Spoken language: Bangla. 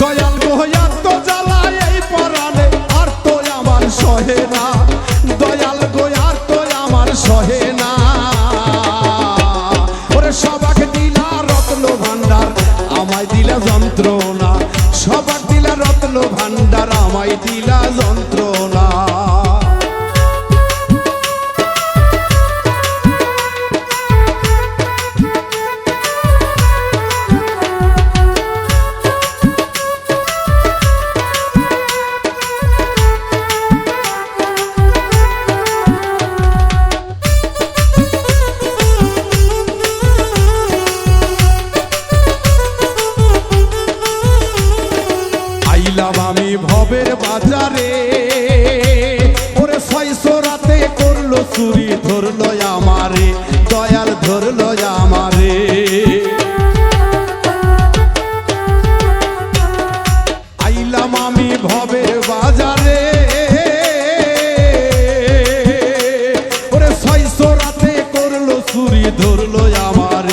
দয়াল আমার সহে না। দয়াল তো আমার ওরে সবাক দিলা রত্ন ভান্ডার আমায় দিলা যন্ত্রণা। সবাক দিলা রত্ন ভান্ডার আমায় দিলা যন্ত্রণা। আইলাম আমি ভবের বাজারে। ওরে ছয়শো রাতে করল চুরি, ধরলো আমারে, দয়াল ধরলো আমারে। আইলাম আমি ভবের বাজারে। ওরে ছয়শো রাতে করল চুরি, ধরলো আমার